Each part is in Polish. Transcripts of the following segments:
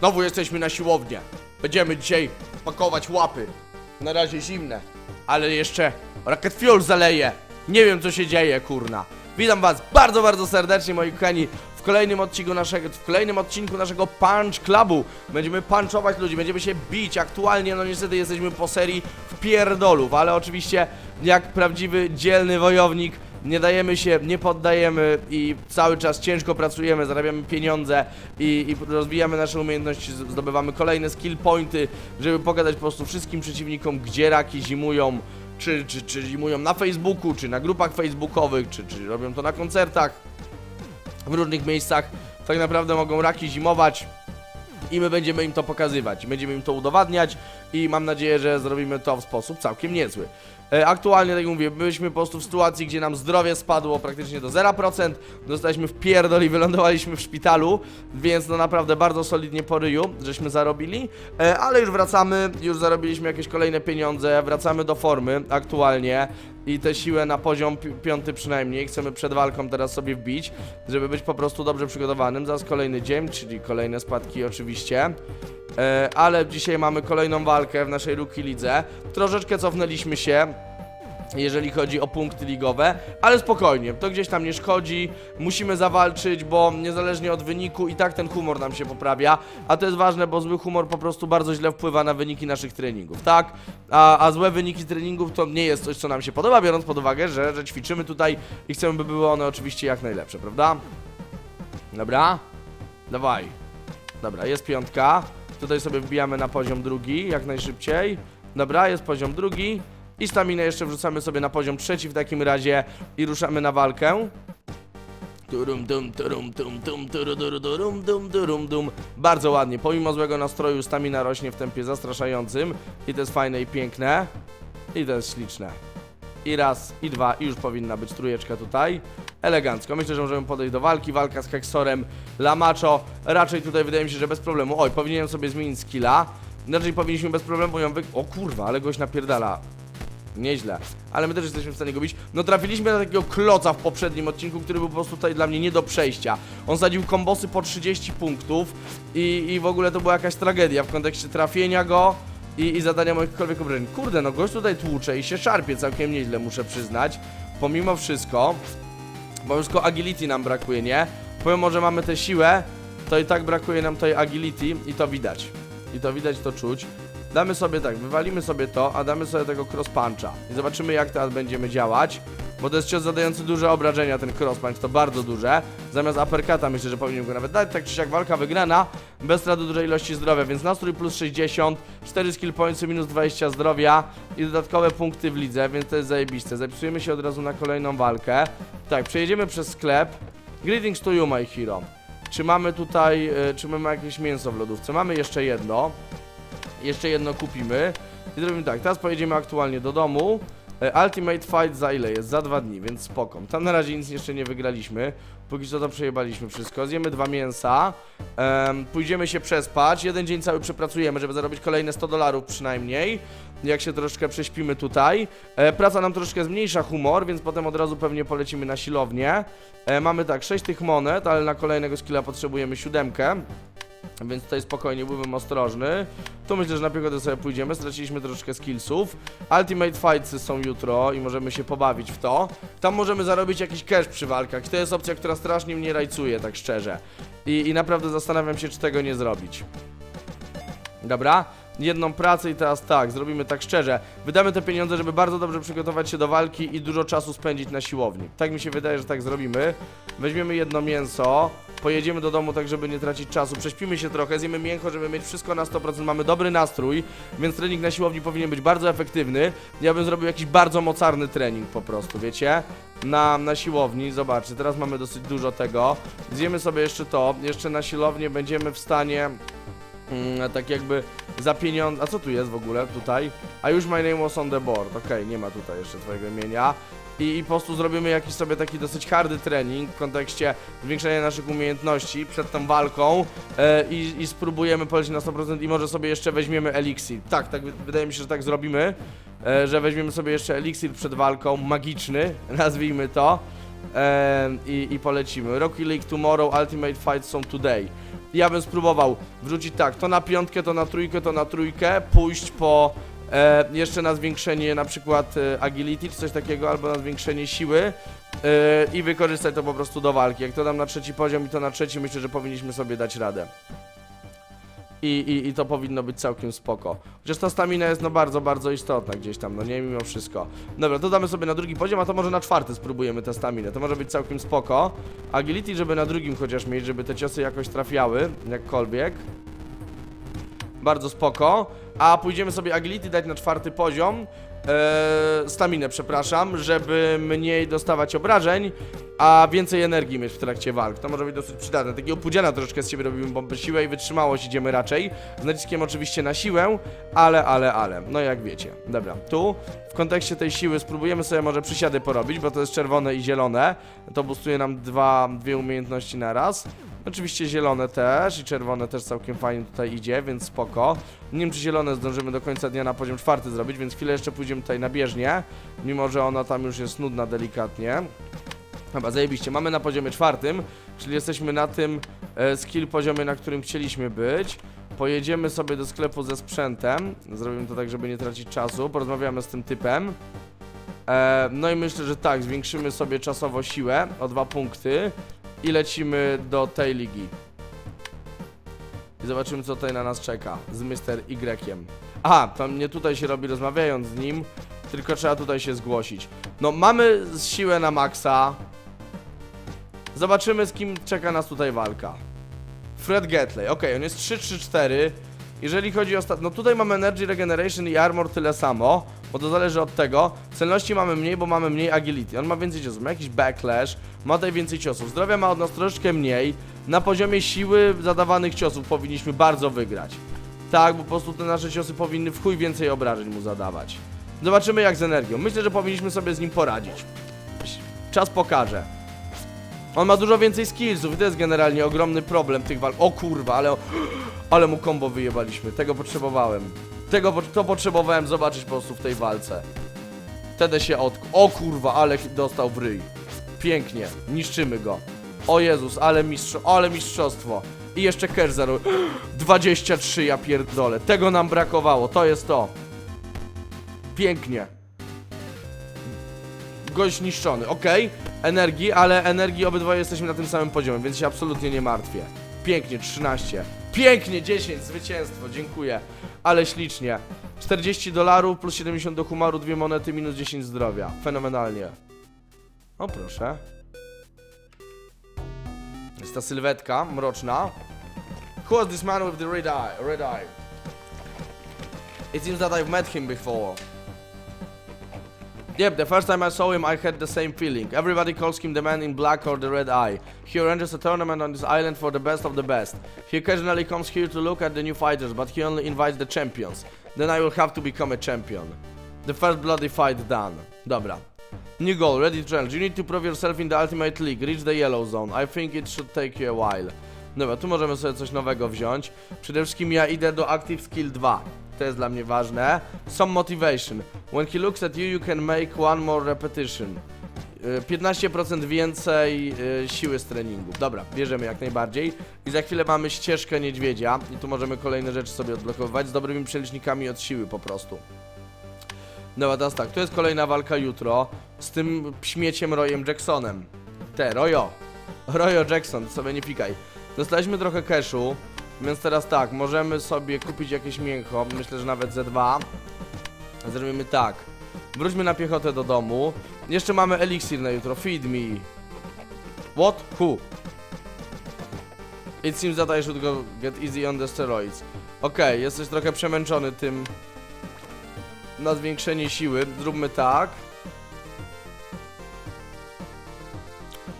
Znowu jesteśmy na siłownię. Będziemy dzisiaj pakować łapy. Na razie zimne, ale jeszcze Rocket Fuel zaleje. Nie wiem co się dzieje, kurna. Witam was bardzo, bardzo serdecznie, moi kochani, w kolejnym odcinku naszego, w kolejnym odcinku naszego Punch Clubu. Będziemy punchować ludzi, będziemy się bić. Aktualnie, no niestety jesteśmy po serii w pierdolów, ale oczywiście jak prawdziwy, dzielny wojownik nie dajemy się, nie poddajemy i cały czas ciężko pracujemy, zarabiamy pieniądze i, i rozwijamy nasze umiejętności, zdobywamy kolejne skill pointy, żeby pokazać po prostu wszystkim przeciwnikom, gdzie raki zimują, czy, czy, czy zimują na Facebooku, czy na grupach facebookowych, czy, czy robią to na koncertach, w różnych miejscach. Tak naprawdę mogą raki zimować i my będziemy im to pokazywać, będziemy im to udowadniać i mam nadzieję, że zrobimy to w sposób całkiem niezły. E, Aktualnie, tak jak mówię, byliśmy po prostu w sytuacji, gdzie nam zdrowie spadło praktycznie do 0%, dostaliśmy w pierdol i wylądowaliśmy w szpitalu, więc no naprawdę bardzo solidnie po ryju, żeśmy zarobili, E, ale już wracamy, już zarobiliśmy jakieś kolejne pieniądze, wracamy do formy aktualnie i tę siłę na poziom pi piąty przynajmniej chcemy przed walką teraz sobie wbić, żeby być po prostu dobrze przygotowanym. Zaraz kolejny dzień, czyli kolejne spadki oczywiście. E, ale dzisiaj mamy kolejną walkę w naszej Rookie Lidze. Troszeczkę cofnęliśmy się, jeżeli chodzi o punkty ligowe, ale spokojnie, to gdzieś tam nie szkodzi, musimy zawalczyć, bo niezależnie od wyniku i tak ten humor nam się poprawia, a to jest ważne, bo zły humor po prostu bardzo źle wpływa na wyniki naszych treningów, tak? A, a złe wyniki treningów to nie jest coś, co nam się podoba, biorąc pod uwagę, że, że ćwiczymy tutaj i chcemy, by były one oczywiście jak najlepsze, prawda? Dobra? Dawaj. Dobra, jest piątka. Tutaj sobie wbijamy na poziom drugi, jak najszybciej. Dobra, jest poziom drugi. I staminę jeszcze wrzucamy sobie na poziom trzeci w takim razie i ruszamy na walkę. Turum dum turum tum tum turu duru durum dum durum dum. Bardzo ładnie. Pomimo złego nastroju stamina rośnie w tempie zastraszającym. I to jest fajne i piękne. I to jest śliczne. I raz, i dwa, i już powinna być trójeczka tutaj. Elegancko. Myślę, że możemy podejść do walki. Walka z Hexorem Lamacho. Raczej tutaj wydaje mi się, że bez problemu. Oj, powinienem sobie zmienić skilla. Raczej powinniśmy bez problemu ją wy... O kurwa, ale goś napierdala. Nieźle. Ale my też jesteśmy w stanie go bić. No trafiliśmy na takiego kloca w poprzednim odcinku, który był po prostu tutaj dla mnie nie do przejścia. On sadził kombosy po 30 punktów i, i w ogóle to była jakaś tragedia w kontekście trafienia go i, i zadania moichkolwiek obrażeń. Kurde, no gość tutaj tłucze i się szarpie całkiem nieźle, muszę przyznać. Pomimo wszystko, bo już tylko agility nam brakuje, nie? Pomimo, że mamy tę siłę, to i tak brakuje nam tej agility i to widać. I to widać, to czuć. Damy sobie tak, wywalimy sobie to, a damy sobie tego cross puncha. I zobaczymy jak teraz będziemy działać. Bo to jest cios zadający duże obrażenia, ten cross punch, to bardzo duże. Zamiast uppercuta myślę, że powinien go nawet dać, tak czy siak walka wygrana, bez straty dużej ilości zdrowia, więc nastrój plus 60, 4 skill pointsy minus 20 zdrowia i dodatkowe punkty w lidze, więc to jest zajebiste. Zapisujemy się od razu na kolejną walkę. Tak, przejedziemy przez sklep. Greetings to you, my hero. Czy mamy tutaj, e, czy mamy jakieś mięso w lodówce? Mamy jeszcze jedno. Jeszcze jedno kupimy. I zrobimy tak, teraz pojedziemy aktualnie do domu. E, Ultimate Fight za ile jest? Za dwa dni, więc spoko. Tam na razie nic jeszcze nie wygraliśmy. Póki co to przejebaliśmy wszystko. Zjemy dwa mięsa. Em, pójdziemy się przespać. Jeden dzień cały przepracujemy, żeby zarobić kolejne 100 dolarów przynajmniej. Jak się troszeczkę prześpimy tutaj. E, praca nam troszeczkę zmniejsza humor, więc potem od razu pewnie polecimy na silownię. E, mamy tak, 6 tych monet, ale na kolejnego skilla potrzebujemy siódemkę. Więc tutaj spokojnie byłbym ostrożny. Tu myślę, że na piechotę sobie pójdziemy. Straciliśmy troszeczkę skillsów. Ultimate Fightsy są jutro i możemy się pobawić w to. Tam możemy zarobić jakiś cash przy walkach. To jest opcja, która strasznie mnie rajcuje, tak szczerze. I, I naprawdę zastanawiam się, czy tego nie zrobić. Dobra, jedną pracę i teraz tak, zrobimy tak szczerze. Wydamy te pieniądze, żeby bardzo dobrze przygotować się do walki i dużo czasu spędzić na siłowni. Tak mi się wydaje, że tak zrobimy. Weźmiemy jedno mięso, pojedziemy do domu tak, żeby nie tracić czasu, prześpimy się trochę, zjemy mięcho, żeby mieć wszystko na 100%, mamy dobry nastrój, więc trening na siłowni powinien być bardzo efektywny. Ja bym zrobił jakiś bardzo mocarny trening po prostu, wiecie? Na, na siłowni, zobaczcie, teraz mamy dosyć dużo tego. Zjemy sobie jeszcze to, jeszcze na siłownię będziemy w stanie Mm, tak jakby za pieniądze. A co tu jest w ogóle tutaj? A już my name was on the board. Okej, nie ma tutaj jeszcze twojego imienia. I, I po prostu zrobimy jakiś sobie taki dosyć hardy trening w kontekście zwiększenia naszych umiejętności przed tą walką e, i, i spróbujemy polecieć na 100% i może sobie jeszcze weźmiemy eliksir. Tak, tak, wy- wydaje mi się, że tak zrobimy, e, że weźmiemy sobie jeszcze eliksir przed walką, magiczny, nazwijmy to. E, i, I polecimy. Rocky League tomorrow, Ultimate Fights są today. Ja bym spróbował wrzucić tak, to na piątkę, to na trójkę, to na trójkę, pójść po e, jeszcze na zwiększenie na przykład e, agility czy coś takiego, albo na zwiększenie siły e, i wykorzystać to po prostu do walki. Jak to dam na trzeci poziom i to na trzeci, myślę, że powinniśmy sobie dać radę. I, i, I to powinno być całkiem spoko. Chociaż ta stamina jest no bardzo, bardzo istotna gdzieś tam, no nie, mimo wszystko. Dobra, to damy sobie na drugi poziom, a to może na czwarty spróbujemy tę staminę. To może być całkiem spoko. Agility, żeby na drugim chociaż mieć, żeby te ciosy jakoś trafiały, jakkolwiek. Bardzo spoko. A pójdziemy sobie agility dać na czwarty poziom. Eee, staminę, przepraszam, żeby mniej dostawać obrażeń, a więcej energii mieć w trakcie walk. To może być dosyć przydatne. Takiego pudziana troszeczkę z siebie robimy bombę siłę i wytrzymałość idziemy raczej. Z naciskiem oczywiście na siłę, ale, ale, ale. No jak wiecie. Dobra, tu w kontekście tej siły spróbujemy sobie może przysiady porobić, bo to jest czerwone i zielone. To boostuje nam dwa, dwie umiejętności na raz. Oczywiście zielone też i czerwone też całkiem fajnie tutaj idzie, więc spoko. Nie wiem, czy zielone zdążymy do końca dnia na poziom czwarty zrobić, więc chwilę jeszcze pójdziemy tutaj na bieżnię, mimo że ona tam już jest nudna delikatnie. Chyba zajebiście, mamy na poziomie czwartym, czyli jesteśmy na tym e, skill poziomie, na którym chcieliśmy być. Pojedziemy sobie do sklepu ze sprzętem, zrobimy to tak, żeby nie tracić czasu, porozmawiamy z tym typem. E, no i myślę, że tak, zwiększymy sobie czasowo siłę o dwa punkty i lecimy do tej ligi. I zobaczymy, co tutaj na nas czeka z Mr. Y. Aha, to nie tutaj się robi rozmawiając z nim, tylko trzeba tutaj się zgłosić. No, mamy siłę na maksa. Zobaczymy, z kim czeka nas tutaj walka. Fred Getley, ok, on jest 3-3-4. Jeżeli chodzi o. No tutaj mamy Energy Regeneration i Armor tyle samo, bo to zależy od tego. Celności mamy mniej, bo mamy mniej Agility. On ma więcej ciosów, ma jakiś Backlash, ma tutaj więcej ciosów. Zdrowia ma od nas troszeczkę mniej. Na poziomie siły zadawanych ciosów powinniśmy bardzo wygrać. Tak, bo po prostu te nasze ciosy powinny w chuj więcej obrażeń mu zadawać. Zobaczymy jak z energią. Myślę, że powinniśmy sobie z nim poradzić. Czas pokaże. On ma dużo więcej skillsów i to jest generalnie ogromny problem tych walk. O kurwa, ale, ale mu combo wyjebaliśmy. Tego potrzebowałem. Tego to potrzebowałem zobaczyć po prostu w tej walce. Wtedy się od... O kurwa, ale dostał w ryj. Pięknie, niszczymy go. O Jezus, ale mistrzo, ale mistrzostwo. I jeszcze zero. 23, ja pierdolę. Tego nam brakowało, to jest to. Pięknie. Gość niszczony, okej. Energii, ale energii obydwoje jesteśmy na tym samym poziomie, więc się absolutnie nie martwię. Pięknie, 13. Pięknie, 10, zwycięstwo, dziękuję. Ale ślicznie. 40 dolarów plus 70 do humoru, dwie monety minus 10 zdrowia. Fenomenalnie. O proszę. Jest ta sylwetka mroczna. Who was this man with the red eye? Red eye. It seems that I've met him before. Yep, the first time I saw him, I had the same feeling. Everybody calls him the man in black or the red eye. He arranges a tournament on this island for the best of the best. He occasionally comes here to look at the new fighters, but he only invites the champions. Then I will have to become a champion. The first bloody fight done. Dobra. New goal, ready challenge. You need to prove yourself in the Ultimate League. Reach the yellow zone. I think it should take you a while. Dobra, tu możemy sobie coś nowego wziąć. Przede wszystkim ja idę do Active Skill 2. To jest dla mnie ważne. Some motivation. When he looks at you, you can make one more repetition. Y, 15% więcej y, siły z treningu. Dobra, bierzemy jak najbardziej. I za chwilę mamy ścieżkę niedźwiedzia. I tu możemy kolejne rzeczy sobie odblokowywać z dobrymi przelicznikami od siły po prostu. Dobra, teraz tak, to jest kolejna walka jutro z tym śmieciem Royem Jacksonem. Te, Royo. Royo Jackson, sobie nie pikaj. Dostaliśmy trochę cashu, więc teraz tak, możemy sobie kupić jakieś mięcho, myślę, że nawet Z2. Zrobimy tak. Wróćmy na piechotę do domu. Jeszcze mamy eliksir na jutro, feed me. What? Who? It seems that I should go get easy on the steroids. Okej, jesteś trochę przemęczony tym na zwiększenie siły. Zróbmy tak.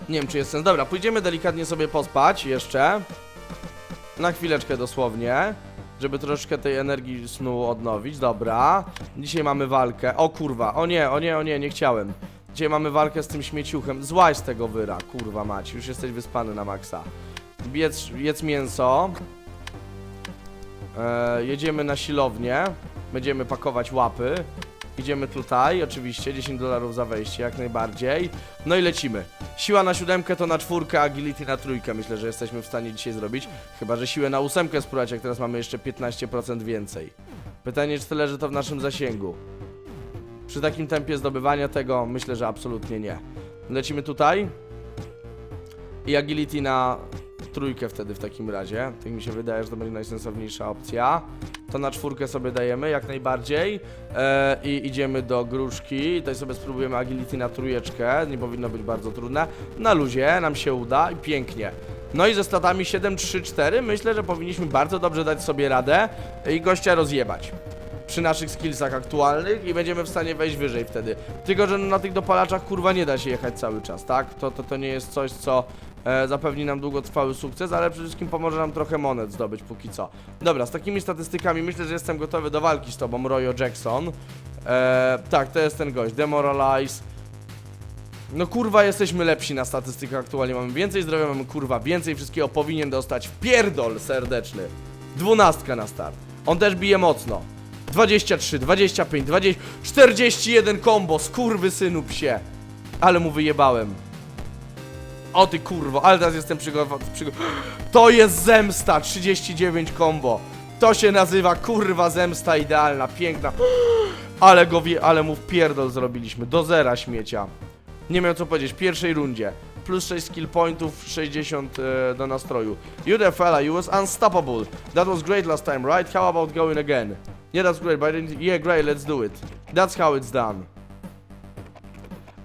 Nie wiem, czy jest sens. Dobra, pójdziemy delikatnie sobie pospać jeszcze. Na chwileczkę dosłownie. Żeby troszeczkę tej energii snu odnowić. Dobra. Dzisiaj mamy walkę. O kurwa, o nie, o nie, o nie, nie chciałem. Dzisiaj mamy walkę z tym śmieciuchem. Złaź z tego wyra, kurwa mać. Już jesteś wyspany na maksa. Jedz, jedz mięso. E, jedziemy na silownię. Będziemy pakować łapy. Idziemy tutaj, oczywiście, 10 dolarów za wejście, jak najbardziej. No i lecimy. Siła na siódemkę to na czwórkę, agility na trójkę. Myślę, że jesteśmy w stanie dzisiaj zrobić. Chyba, że siłę na ósemkę spróbować, jak teraz mamy jeszcze 15% więcej. Pytanie, czy tyle, że to w naszym zasięgu. Przy takim tempie zdobywania tego, myślę, że absolutnie nie. Lecimy tutaj. I agility na trójkę wtedy w takim razie. Tak mi się wydaje, że to będzie najsensowniejsza opcja. To na czwórkę sobie dajemy jak najbardziej. E, I idziemy do gruszki. Tutaj sobie spróbujemy agility na trójeczkę. Nie powinno być bardzo trudne. Na luzie nam się uda i pięknie. No i ze statami 7, 3, 4 myślę, że powinniśmy bardzo dobrze dać sobie radę i gościa rozjebać przy naszych skillsach aktualnych i będziemy w stanie wejść wyżej wtedy. Tylko, że na tych dopalaczach kurwa nie da się jechać cały czas, tak? To, to, to nie jest coś, co e, zapewni nam długotrwały sukces, ale przede wszystkim pomoże nam trochę monet zdobyć póki co. Dobra, z takimi statystykami myślę, że jestem gotowy do walki z tobą, Royo Jackson. E, tak, to jest ten gość, Demoralize. No kurwa, jesteśmy lepsi na statystykach aktualnie, mamy więcej zdrowia, mamy kurwa więcej wszystkiego, powinien dostać pierdol serdeczny. Dwunastka na start. On też bije mocno. 23, 25, 20, 41 combo, skurwy synu psie. Ale mu wyjebałem. O ty kurwo, ale teraz jestem przygotowany. Przygo to jest zemsta, 39 combo. To się nazywa kurwa zemsta idealna, piękna. Ale go wie, ale mu pierdol zrobiliśmy. Do zera śmiecia. Nie miał co powiedzieć, w pierwszej rundzie. Plus 6 skill pointów, 60 e, do nastroju. You the fella, you was unstoppable. That was great last time, right? How about going again? Yeah, that's great, but I didn't... Yeah, great, let's do it. That's how it's done.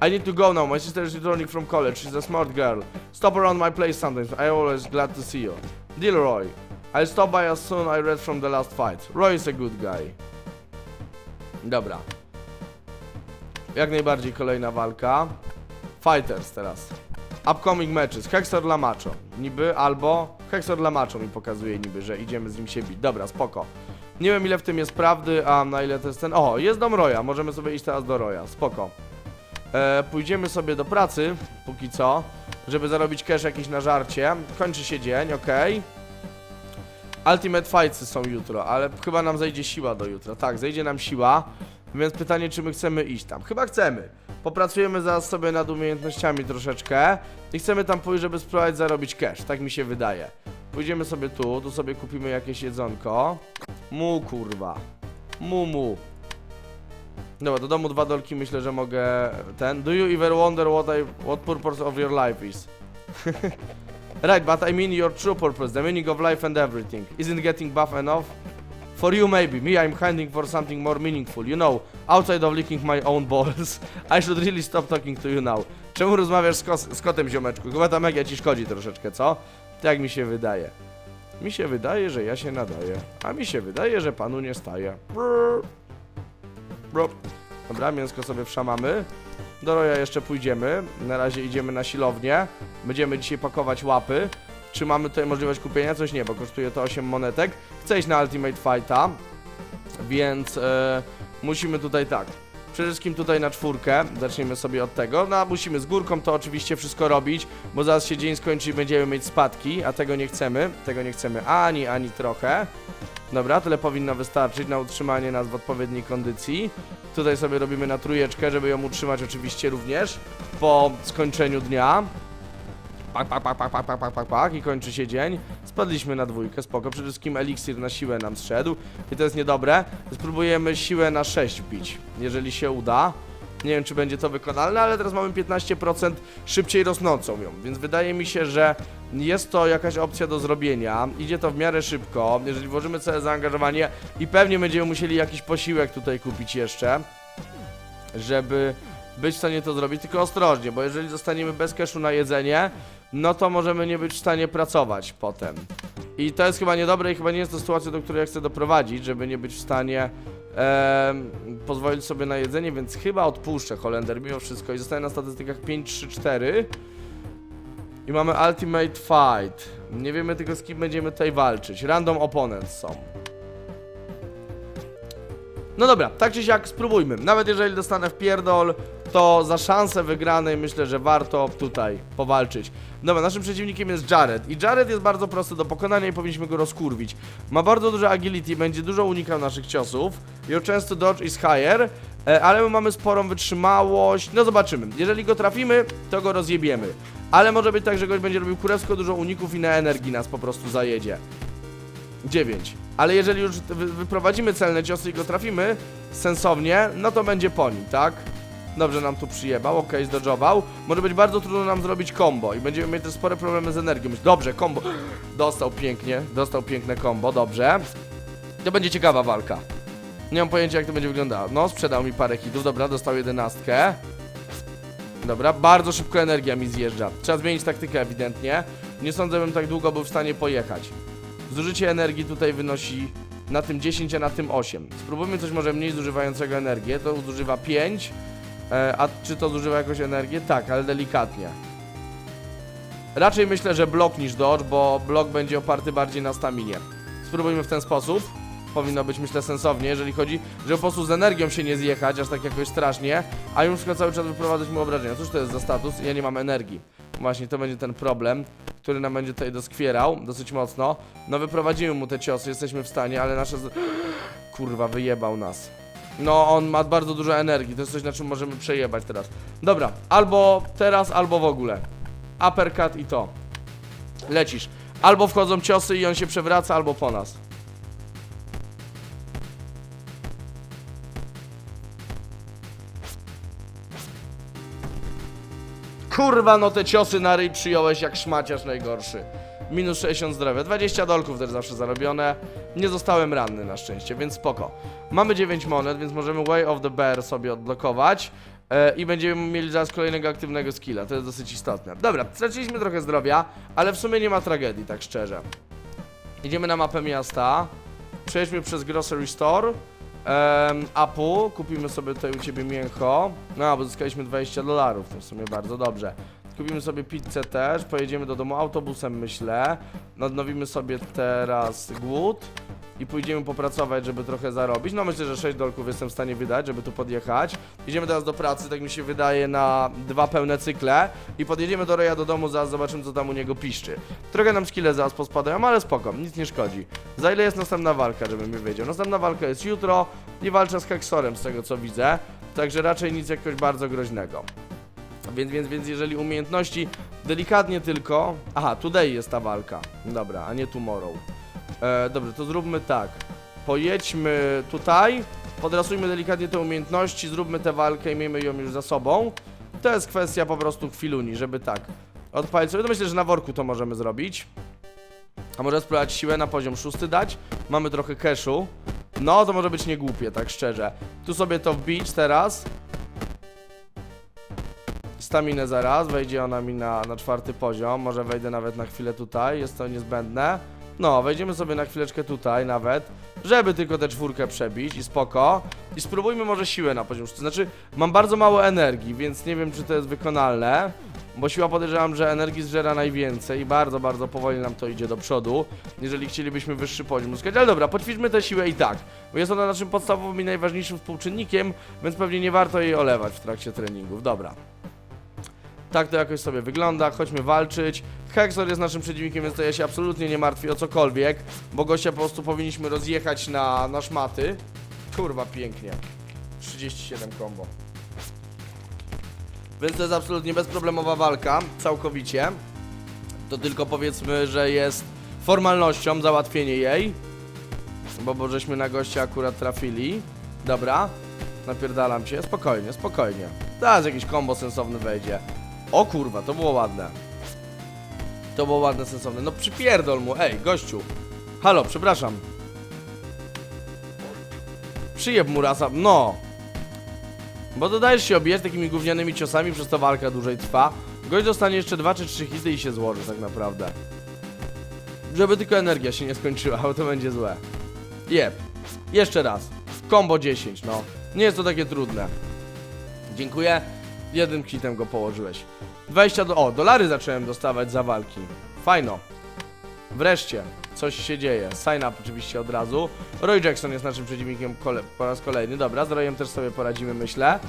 I need to go now. My sister is returning from college. She's a smart girl. Stop around my place sometimes. I always glad to see you. Deal, Roy. I'll stop by as soon I read from the last fight. Roy is a good guy. Dobra. Jak najbardziej kolejna walka. Fighters teraz. Upcoming matches. Hexor Lamacho. Niby albo Hexor Lamacho mi pokazuje niby, że idziemy z nim się bić. Dobra, spoko. Nie wiem ile w tym jest prawdy, a na ile to jest ten... O, jest dom Roya. Możemy sobie iść teraz do Roya. Spoko. E, pójdziemy sobie do pracy, póki co, żeby zarobić cash jakiś na żarcie. Kończy się dzień, okej. Ultimate Fightsy są jutro, ale chyba nam zejdzie siła do jutra. Tak, zejdzie nam siła, więc pytanie, czy my chcemy iść tam. Chyba chcemy. Popracujemy zaraz sobie nad umiejętnościami troszeczkę i chcemy tam pójść, żeby spróbować zarobić cash, tak mi się wydaje. Pójdziemy sobie tu, tu sobie kupimy jakieś jedzonko. Mu kurwa. Mu mu. Dobra, do domu dwa dolki myślę, że mogę ten. Do you ever wonder what I what purpose of your life is? right, but I mean your true purpose, the meaning of life and everything. Isn't getting buff enough? For you maybe, me I'm hunting for something more meaningful, you know, outside of licking my own balls. I should really stop talking to you now. Czemu rozmawiasz z, kos- z kotem, ziomeczku? Chyba ta magia ci szkodzi troszeczkę, co? Tak mi się wydaje. Mi się wydaje, że ja się nadaję, a mi się wydaje, że panu nie staje. Brrr. Bro. Dobra, mięsko sobie wszamamy. Do Roja jeszcze pójdziemy. Na razie idziemy na silownię. Będziemy dzisiaj pakować łapy. Czy mamy tutaj możliwość kupienia? Coś nie, bo kosztuje to 8 monetek. Chcę iść na Ultimate Fighta, więc e, musimy tutaj tak. Przede wszystkim tutaj na czwórkę, zacznijmy sobie od tego. No a musimy z górką to oczywiście wszystko robić, bo zaraz się dzień skończy i będziemy mieć spadki, a tego nie chcemy. Tego nie chcemy ani, ani trochę. Dobra, tyle powinno wystarczyć na utrzymanie nas w odpowiedniej kondycji. Tutaj sobie robimy na trójeczkę, żeby ją utrzymać oczywiście również po skończeniu dnia. Pak, pak, pak, pak, pak, pak, pak, pak, pak i kończy się dzień. Spadliśmy na dwójkę, spoko. Przede wszystkim eliksir na siłę nam zszedł i to jest niedobre. Spróbujemy siłę na 6 wbić, jeżeli się uda. Nie wiem, czy będzie to wykonalne, ale teraz mamy 15% szybciej rosnącą ją, więc wydaje mi się, że jest to jakaś opcja do zrobienia. Idzie to w miarę szybko, jeżeli włożymy całe zaangażowanie i pewnie będziemy musieli jakiś posiłek tutaj kupić jeszcze, żeby być w stanie to zrobić, tylko ostrożnie, bo jeżeli zostaniemy bez cashu na jedzenie, no to możemy nie być w stanie pracować potem. I to jest chyba niedobre i chyba nie jest to sytuacja, do której ja chcę doprowadzić, żeby nie być w stanie em, pozwolić sobie na jedzenie, więc chyba odpuszczę Holender mimo wszystko i zostaję na statystykach 5, 3, 4. I mamy Ultimate Fight. Nie wiemy tylko z kim będziemy tutaj walczyć. Random opponents są. No dobra, tak czy siak spróbujmy. Nawet jeżeli dostanę w pierdol, to za szansę wygranej myślę, że warto tutaj powalczyć. Dobra, naszym przeciwnikiem jest Jared i Jared jest bardzo prosty do pokonania i powinniśmy go rozkurwić. Ma bardzo duże agility, będzie dużo unikał naszych ciosów. Your chance to dodge is higher E, ale my mamy sporą wytrzymałość. No zobaczymy. Jeżeli go trafimy, to go rozjebiemy. Ale może być tak, że gość będzie robił kurewsko dużo uników i na energii nas po prostu zajedzie. 9. Ale jeżeli już wy, wyprowadzimy celne ciosy i go trafimy sensownie, no to będzie po nim, tak? Dobrze nam tu przyjebał, okej, okay, zdodżował. Może być bardzo trudno nam zrobić combo i będziemy mieć też spore problemy z energią. Dobrze, combo. Dostał pięknie, dostał piękne combo, dobrze. To będzie ciekawa walka. Nie mam pojęcia jak to będzie wyglądało. No, sprzedał mi parę hitów, dobra, dostał jedenastkę. Dobra, bardzo szybko energia mi zjeżdża. Trzeba zmienić taktykę ewidentnie. Nie sądzę, bym tak długo był w stanie pojechać. Zużycie energii tutaj wynosi na tym 10, a na tym 8. Spróbujmy coś może mniej zużywającego energię. To zużywa 5. E, a czy to zużywa jakąś energię? Tak, ale delikatnie. Raczej myślę, że blok niż dodge, bo blok będzie oparty bardziej na staminie. Spróbujmy w ten sposób. Powinno być myślę sensownie, jeżeli chodzi, że po prostu z energią się nie zjechać, aż tak jakoś strasznie, a już tylko cały czas wyprowadzać mu obrażenia. Cóż to jest za status? Ja nie mam energii. Właśnie to będzie ten problem, który nam będzie tutaj doskwierał dosyć mocno. No wyprowadzimy mu te ciosy, jesteśmy w stanie, ale nasze... Kurwa, wyjebał nas. No, on ma bardzo dużo energii, to jest coś, na czym możemy przejebać teraz. Dobra, albo teraz, albo w ogóle. Uppercut i to. Lecisz. Albo wchodzą ciosy i on się przewraca, albo po nas. Kurwa, no te ciosy na ryj przyjąłeś jak szmaciarz najgorszy. Minus 60 zdrowia, 20 dolków też zawsze zarobione. Nie zostałem ranny na szczęście, więc spoko. Mamy 9 monet, więc możemy Way of the Bear sobie odblokować. E, I będziemy mieli zaraz kolejnego aktywnego skilla, to jest dosyć istotne. Dobra, straciliśmy trochę zdrowia, ale w sumie nie ma tragedii, tak szczerze. Idziemy na mapę miasta. Przejdźmy przez Grocery Store. Um, Apu, kupimy sobie tutaj u ciebie mięcho. No, bo zyskaliśmy 20 dolarów, to w sumie bardzo dobrze. Kupimy sobie pizzę też, pojedziemy do domu autobusem, myślę. Odnowimy sobie teraz głód i pójdziemy popracować, żeby trochę zarobić. No myślę, że 6 dolków jestem w stanie wydać, żeby tu podjechać. Idziemy teraz do pracy, tak mi się wydaje, na dwa pełne cykle i podjedziemy do Roya do domu, zaraz zobaczymy, co tam u niego piszczy. Trochę nam skille zaraz pospadają, ale spoko, nic nie szkodzi. Za ile jest następna walka, żebym mi wiedział? Następna walka jest jutro i walczę z Hexorem, z tego co widzę. Także raczej nic jakoś bardzo groźnego. Więc, więc, więc jeżeli umiejętności delikatnie tylko... Aha, today jest ta walka. Dobra, a nie tomorrow. E, dobrze, to zróbmy tak. Pojedźmy tutaj, podrasujmy delikatnie te umiejętności, zróbmy tę walkę i miejmy ją już za sobą. To jest kwestia po prostu chwiluni, żeby tak odpalić sobie. To myślę, że na worku to możemy zrobić. A może spróbować siłę na poziom szósty dać? Mamy trochę cashu. No, to może być niegłupie, tak szczerze. Tu sobie to wbić teraz. Staminę zaraz, wejdzie ona mi na, na czwarty poziom, może wejdę nawet na chwilę tutaj, jest to niezbędne. No, wejdziemy sobie na chwileczkę tutaj nawet, żeby tylko tę czwórkę przebić i spoko. I spróbujmy może siłę na poziom. Znaczy, mam bardzo mało energii, więc nie wiem czy to jest wykonalne. Bo siła podejrzewam, że energii zżera najwięcej i bardzo, bardzo powoli nam to idzie do przodu, jeżeli chcielibyśmy wyższy poziom uzyskać. Ale dobra, poćwiczmy tę siłę i tak, bo jest ona naszym podstawowym i najważniejszym współczynnikiem, więc pewnie nie warto jej olewać w trakcie treningów. Dobra. Tak to jakoś sobie wygląda, chodźmy walczyć. Hexor jest naszym przeciwnikiem, więc to ja się absolutnie nie martwię o cokolwiek, bo gościa po prostu powinniśmy rozjechać na, na szmaty. Kurwa, pięknie. 37 combo. Więc to jest absolutnie bezproblemowa walka, całkowicie. To tylko powiedzmy, że jest formalnością załatwienie jej. Bo, bo żeśmy na gościa akurat trafili. Dobra, napierdalam się. Spokojnie, spokojnie. Teraz jakiś kombo sensowny wejdzie. O kurwa, to było ładne. To było ładne, sensowne. No przypierdol mu, ej, gościu. Halo, przepraszam. Przyjeb mu rasa, no. Bo dodajesz się obijać takimi gównianymi ciosami, przez to walka dłużej trwa. Gość dostanie jeszcze dwa czy trzy hity i się złoży tak naprawdę. Żeby tylko energia się nie skończyła, bo to będzie złe. Jeb. Jeszcze raz. Combo 10, no. Nie jest to takie trudne. Dziękuję. Jednym kitem go położyłeś. 20 do... O, dolary zacząłem dostawać za walki. Fajno. Wreszcie. Coś się dzieje. Sign up oczywiście od razu. Roy Jackson jest naszym przeciwnikiem kole... po raz kolejny. Dobra, z Royem też sobie poradzimy, myślę.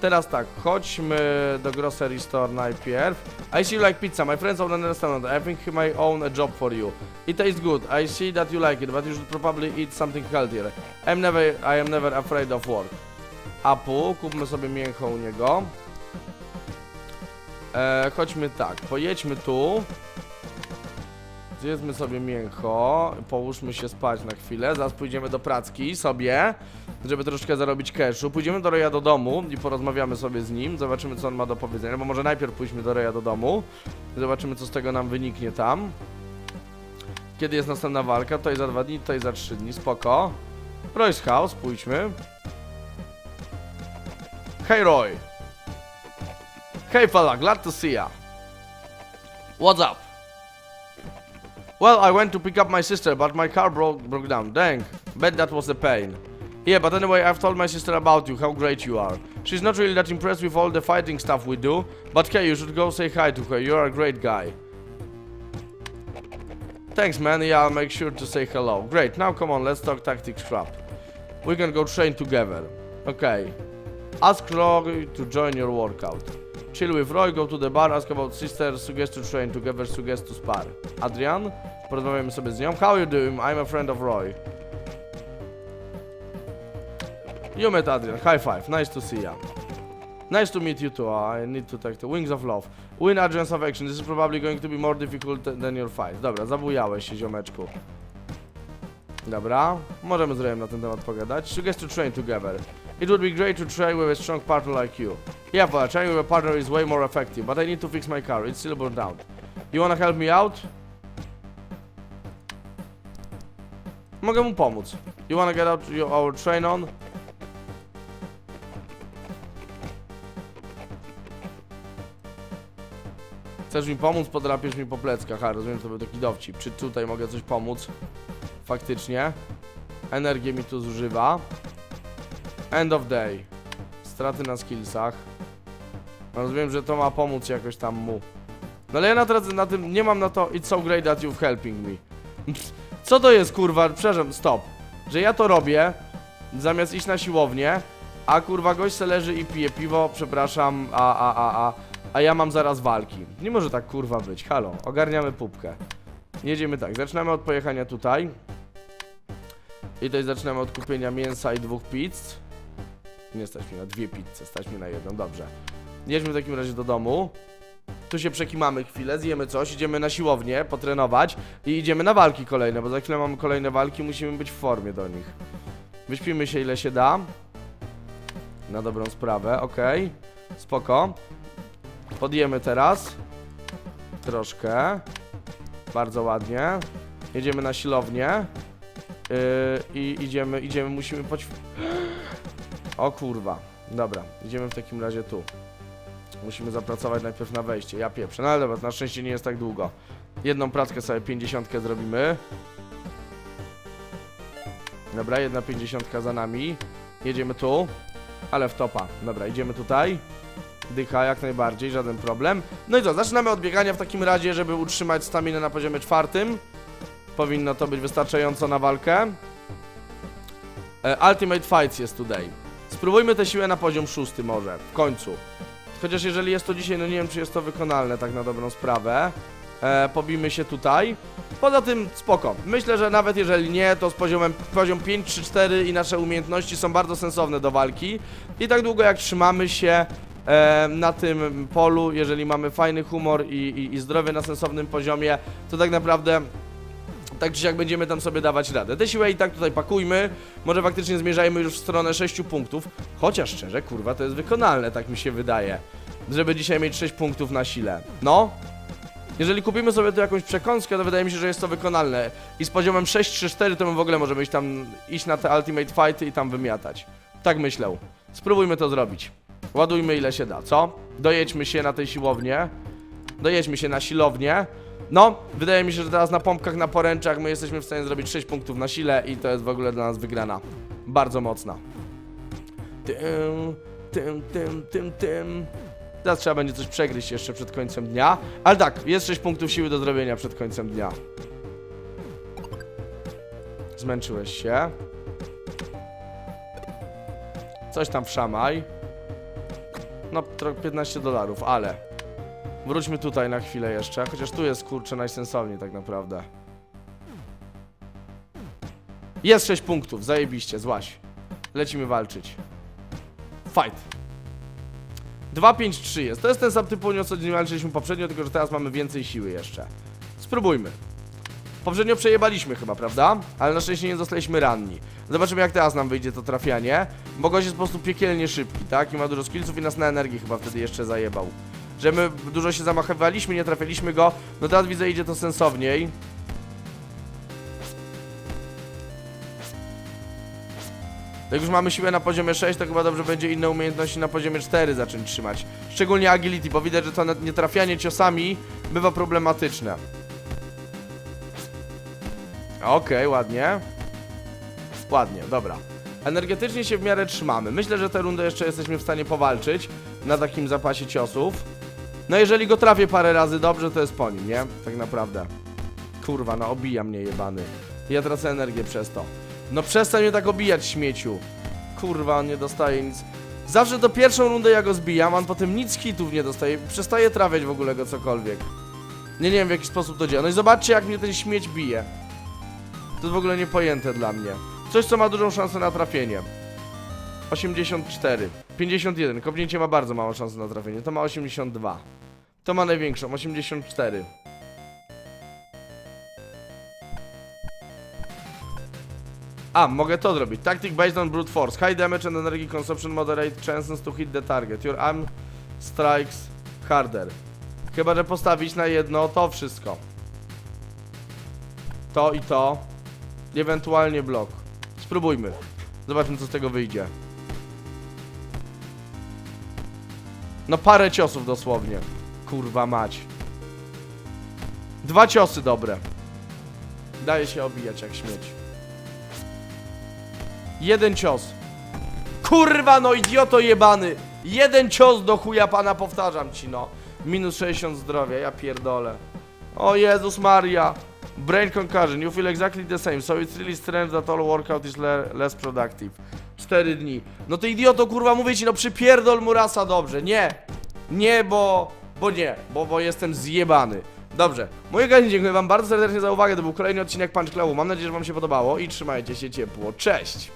Teraz tak, chodźmy do Grocery Store najpierw. I see you like pizza. My friends own a restaurant. I think may own a job for you. It tastes good. I see that you like it, but you should probably eat something healthier. I'm never, I am never afraid of work. Apu, kupmy sobie mięcho u niego. E, chodźmy tak, pojedźmy tu. Zjedzmy sobie mięcho, połóżmy się spać na chwilę, zaraz pójdziemy do pracki sobie, żeby troszeczkę zarobić cashu. Pójdziemy do Roya do domu i porozmawiamy sobie z nim, zobaczymy co on ma do powiedzenia, bo może najpierw pójdźmy do Roya do domu, zobaczymy co z tego nam wyniknie tam. Kiedy jest następna walka? Tutaj za dwa dni, tutaj za trzy dni, spoko. Roy's House, pójdźmy. Hey Roy! Hey fella, glad to see ya. What's up? Well, I went to pick up my sister, but my car broke broke down. Dang, bet that was a pain. Yeah, but anyway, I've told my sister about you, how great you are. She's not really that impressed with all the fighting stuff we do, but hey, you should go say hi to her. You're a great guy. Thanks, man. Yeah, I'll make sure to say hello. Great. Now, come on, let's talk tactics crap. We can go train together. Okay. Ask Roy to join your workout. Chill with Roy, go to the bar, ask about sister, suggest to train together, suggest to spar. Adrian, porozmawiamy sobie z nią. How you doing? I'm a friend of Roy. You met Adrian. High five. Nice to see ya. Nice to meet you too. I need to take the wings of love. Win Adrian's affection. This is probably going to be more difficult th- than your fight. Dobra, zabujałeś się, ziomeczku. Dobra, możemy z Rayem na ten temat pogadać. Suggest to train together. It would be great to train with a strong partner like you. Yeah, but training with a partner is way more effective, but I need to fix my car. It's still burned out. You wanna help me out? Mogę mu pomóc. You wanna get out your, our train on? Chcesz mi pomóc, podrapiesz mi po pleckach. A, rozumiem, to był taki dowcip. Czy tutaj mogę coś pomóc? Faktycznie. Energię mi tu zużywa. End of day. Straty na skillsach. Rozumiem, że to ma pomóc jakoś tam mu. No ale ja na, teraz na tym nie mam na to It's so great that you've helping me. Co to jest kurwa? Przepraszam, stop. Że ja to robię zamiast iść na siłownię, a kurwa gość se leży i pije piwo, przepraszam, a, a, a, a, a ja mam zaraz walki. Nie może tak kurwa być, halo, ogarniamy pupkę. Jedziemy tak, zaczynamy od pojechania tutaj. I tutaj zaczynamy od kupienia mięsa i dwóch pizz. Nie stać mi na dwie pizze, stać mi na jedną, dobrze. Jedźmy w takim razie do domu. Tu się przekimamy chwilę, zjemy coś, idziemy na siłownię, potrenować i idziemy na walki kolejne, bo za chwilę mamy kolejne walki, musimy być w formie do nich. Wyśpimy się ile się da. Na dobrą sprawę, okej. Spoko. Podjemy teraz. Troszkę. Bardzo ładnie. Jedziemy na siłownię. Yy, I idziemy, idziemy, musimy poć... O kurwa. Dobra, idziemy w takim razie tu. Musimy zapracować najpierw na wejście. Ja pieprzę. No ale dobra, na szczęście nie jest tak długo. Jedną prackę sobie 50 zrobimy. Dobra, jedna 50 za nami. Jedziemy tu. Ale w topa. Dobra, idziemy tutaj. Dycha jak najbardziej, żaden problem. No i co, zaczynamy od biegania w takim razie, żeby utrzymać staminę na poziomie czwartym. Powinno to być wystarczająco na walkę. E, Ultimate Fights jest today. Spróbujmy tę siłę na poziom szósty może, w końcu. Chociaż jeżeli jest to dzisiaj, no nie wiem czy jest to wykonalne tak na dobrą sprawę. E, pobijmy się tutaj. Poza tym spoko. Myślę, że nawet jeżeli nie, to z poziomem poziom 5 3 4 i nasze umiejętności są bardzo sensowne do walki. I tak długo jak trzymamy się e, na tym polu, jeżeli mamy fajny humor i, i, i zdrowie na sensownym poziomie, to tak naprawdę tak czy siak będziemy tam sobie dawać radę. Te siłę i tak tutaj pakujmy, może faktycznie zmierzajmy już w stronę 6 punktów, chociaż szczerze, kurwa, to jest wykonalne, tak mi się wydaje, żeby dzisiaj mieć 6 punktów na sile. No, jeżeli kupimy sobie tu jakąś przekąskę, to wydaje mi się, że jest to wykonalne. I z poziomem 6-3-4 to my w ogóle możemy iść tam, iść na te Ultimate Fighty i tam wymiatać. Tak myślę. Spróbujmy to zrobić. Ładujmy ile się da, co? Dojedźmy się na tej siłownię. Dojedźmy się na silownię. No, wydaje mi się, że teraz na pompkach, na poręczach my jesteśmy w stanie zrobić 6 punktów na sile i to jest w ogóle dla nas wygrana. Bardzo mocna. Tym, tym, tym, tym, tym. Teraz trzeba będzie coś przegryźć jeszcze przed końcem dnia. Ale tak, jest 6 punktów siły do zrobienia przed końcem dnia. Zmęczyłeś się. Coś tam wszamaj. No, tro- 15 dolarów, ale... Wróćmy tutaj na chwilę jeszcze, chociaż tu jest kurczę najsensowniej tak naprawdę. Jest 6 punktów, zajebiście, złaś. Lecimy walczyć. Fight. 2-5-3 jest. To jest ten sam typ unios, co walczyliśmy poprzednio, tylko że teraz mamy więcej siły jeszcze. Spróbujmy. Poprzednio przejebaliśmy chyba, prawda? Ale na szczęście nie zostaliśmy ranni. Zobaczymy jak teraz nam wyjdzie to trafianie. Bo gość jest po prostu piekielnie szybki, tak? I ma dużo skillsów i nas na energii chyba wtedy jeszcze zajebał. Że my dużo się zamachywaliśmy, nie trafialiśmy go. No teraz widzę idzie to sensowniej. Jak już mamy siłę na poziomie 6, to chyba dobrze będzie inne umiejętności na poziomie 4 zacząć trzymać. Szczególnie agility, bo widać, że to nietrafianie ciosami bywa problematyczne. Okej, ładnie. Ładnie, dobra. Energetycznie się w miarę trzymamy. Myślę, że tę rundę jeszcze jesteśmy w stanie powalczyć na takim zapasie ciosów. No jeżeli go trafię parę razy dobrze, to jest po nim, nie? Tak naprawdę. Kurwa, no obija mnie jebany. Ja tracę energię przez to. No przestań mnie tak obijać, śmieciu. Kurwa, on nie dostaje nic. Zawsze to pierwszą rundę ja go zbijam, on potem nic hitów nie dostaje. Przestaje trafiać w ogóle go cokolwiek. Nie, nie wiem w jaki sposób to działa. No i zobaczcie jak mnie ten śmieć bije. To jest w ogóle niepojęte dla mnie. Coś co ma dużą szansę na trafienie. 84. 51. Kopnięcie ma bardzo małą szansę na trafienie. To ma 82. To ma największą, 84. A, mogę to zrobić. Tactic based on brute force. High damage and energy consumption moderate chances to hit the target. Your arm strikes harder. Chyba, że postawić na jedno to wszystko. To i to. Ewentualnie blok. Spróbujmy. Zobaczmy, co z tego wyjdzie. No parę ciosów dosłownie. Kurwa mać. Dwa ciosy dobre. Daje się obijać jak śmieć. Jeden cios. Kurwa no idioto jebany. Jeden cios do chuja pana powtarzam ci no. Minus 60 zdrowia, ja pierdolę. O Jezus Maria. Brain concussion, you feel exactly the same, so it's really strange that all workout is le less productive. 4 dni. No to idioto kurwa mówię ci, no przypierdol mu rasa dobrze. Nie. Nie, bo... Bo nie, bo, bo jestem zjebany. Dobrze, moi kochani, dziękuję wam bardzo serdecznie za uwagę, to był kolejny odcinek Punch Clubu. Mam nadzieję, że wam się podobało i trzymajcie się ciepło. Cześć!